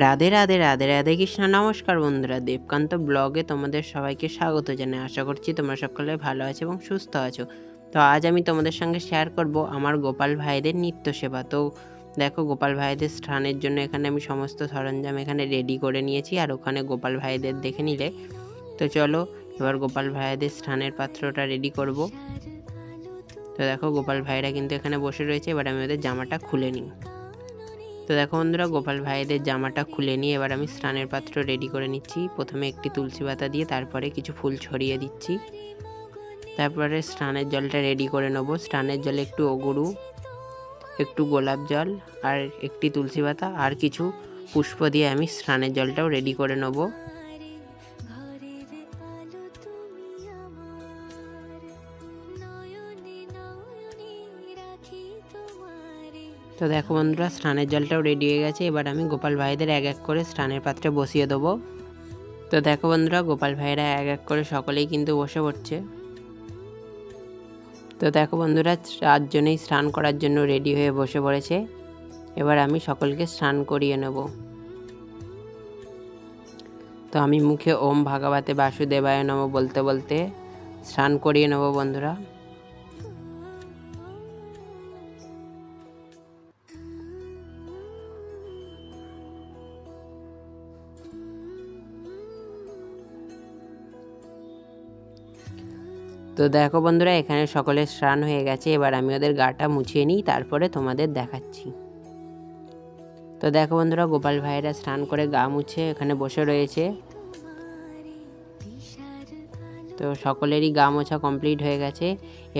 রাধে রাধে রাধে রাধে কৃষ্ণ। নমস্কার বন্ধুরা, দেবকান্ত ব্লগে তোমাদের সবাইকে স্বাগত জানাই। আশা করছি তোমরা সকলে ভালো আছো এবং সুস্থ আছো। তো আজ আমি তোমাদের সঙ্গে শেয়ার করব আমার গোপাল ভাইদের নিত্য সেবা। তো দেখো, গোপাল ভাইদের স্নানের জন্য এখানে আমি সমস্ত সরঞ্জাম এখানে রেডি করে নিয়েছি আর ওখানে গোপাল ভাইদের দেখে নিলে। তো চলো, এবার গোপাল ভাইদের স্নানের পাত্রটা রেডি করব। তো দেখো, গোপাল ভাইরা কিন্তু এখানে বসে রয়েছে। এবার আমি ওদের জামাটা খুলে নিই। তো দেখো বন্ধুরা, গোপাল ভাইদের জামাটা খুলে নিয়ে এবার আমি স্নানের পাত্র রেডি করে নিচ্ছি। প্রথমে একটি তুলসী পাতা দিয়ে তারপরে কিছু ফুল ছড়িয়ে দিচ্ছি। তারপরে স্নানের জলটা রেডি করে নেব। স্নানের জলে একটু অগুরু, একটু গোলাপ জল আর একটি তুলসী পাতা আর কিছু পুষ্প দিয়ে আমি স্নানের জলটাও রেডি করে নেব। তো দেখো বন্ধুরা, স্নানের জলটাও রেডি হয়ে গেছে। এবার আমি গোপাল ভাইদের এক এক করে স্নানের পাত্রে বসিয়ে দেবো। তো দেখো বন্ধুরা, গোপাল ভাইরা এক এক করে সকলেই কিন্তু বসে পড়ছে। তো দেখো বন্ধুরা, চারজনেই স্নান করার জন্য রেডি হয়ে বসে পড়েছে। এবার আমি সকলকে স্নান করিয়ে নেব। তো আমি মুখে ওম ভাগাবাতে বাসুদেবায় নম বলতে বলতে স্নান করিয়ে নেব বন্ধুরা। তো দেখো বন্ধুরা, এখানে সকলের স্নান হয়ে গেছে। এবার আমি ওদের গাটা মুছিয়ে নিই, তারপরে তোমাদের দেখাচ্ছি। তো দেখো বন্ধুরা, গোপাল ভাইয়েরা স্নান করে গা মুছে এখানে বসে রয়েছে। তো সকলেরই গা মোছা কমপ্লিট হয়ে গেছে।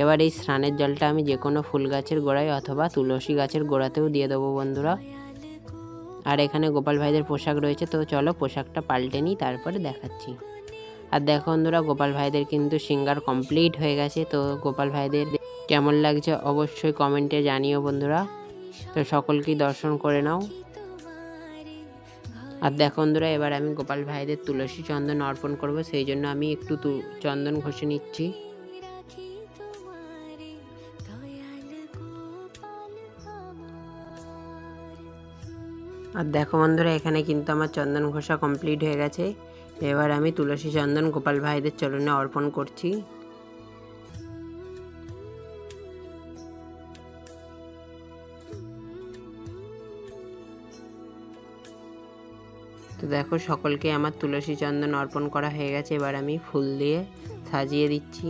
এবার এই স্নানের জলটা আমি যে কোনো ফুল গাছের গোড়ায় অথবা তুলসী গাছের গোড়াতেও দিয়ে দেবো বন্ধুরা। আর এখানে গোপাল ভাইদের পোশাক রয়েছে, তো চলো পোশাকটা পাল্টে নিই, তারপরে দেখাচ্ছি। আর দেখো বন্ধুরা, গোপাল ভাইদের কিন্তু সিঙ্গার কমপ্লিট হয়ে গেছে। তো গোপাল ভাইদের কেমন লাগছে অবশ্যই কমেন্টে জানিও বন্ধুরা। তো সকলকেই দর্শন করে নাও। আর দেখো বন্ধুরা, এবার আমি গোপাল ভাইদের তুলসী চন্দন অর্পণ করব। সেই জন্য আমি একটু চন্দন ঘষে নিচ্ছি। আর দেখো বন্ধুরা, এখানে কিন্তু আমার চন্দন ঘষা কমপ্লিট হয়ে গেছে। এবার আমি তুলসী চন্দন গোপাল ভাইদের চরণে অর্পণ করছি। তো দেখো, সকলকে আমার তুলসী চন্দন অর্পণ করা হয়ে গেছে। এবার আমি ফুল দিয়ে সাজিয়ে দিচ্ছি।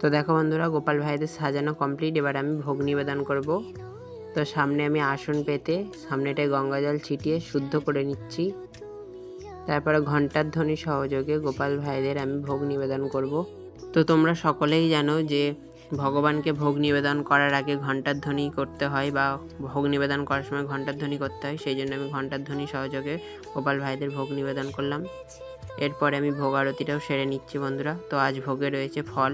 তো দেখো বন্ধুরা, গোপাল ভাইদের সাজানো কমপ্লিট এবার আমি ভোগ নিবেদন করব। তো সামনে আমি আসন পেতে, সামনেটায় গঙ্গা জল ছিটিয়ে শুদ্ধ করে নিচ্ছি। তারপরে ঘণ্টার ধ্বনি সহযোগে গোপাল ভাইদের আমি ভোগ নিবেদন করব। তো তোমরা সকলেই জানো যে ভগবানকে ভোগ নিবেদন করার আগে ঘণ্টার ধ্বনি করতে হয় বা ভোগ নিবেদন করার সময় ঘণ্টার ধ্বনি করতে হয়, সেই জন্য আমি ঘণ্টার ধ্বনি সহযোগে গোপাল ভাইদের ভোগ নিবেদন করলাম। এরপরে আমি ভোগ আরতিটাও সেরে নিচ্ছি বন্ধুরা। তো আজ ভোগে রয়েছে ফল।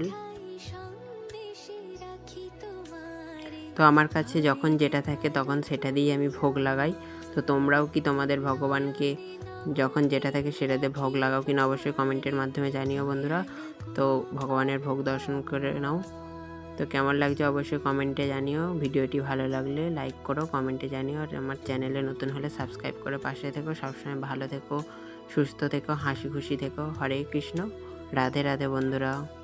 তো আমার কাছে যখন যেটা থাকে তখন সেটা দিয়ে আমি ভোগ লাগাই। তো তোমরাও কি তোমাদের ভগবানকে যখন যেটা থাকে সেটাতে ভোগ লাগাও কিনা অবশ্যই কমেন্টের মাধ্যমে জানিও বন্ধুরা। তো ভগবানের ভোগ দর্শন করে নাও। তো কেমন লাগছে অবশ্যই কমেন্টে জানিও। ভিডিওটি ভালো লাগলে লাইক করো, কমেন্টে জানিও। আর আমার চ্যানেলে নতুন হলে সাবস্ক্রাইব করে পাশে থেকো। সবসময় ভালো থেকো, সুস্থ থেকো, হাসি খুশি থেকো। হরে কৃষ্ণ। রাধে রাধে বন্ধুরা।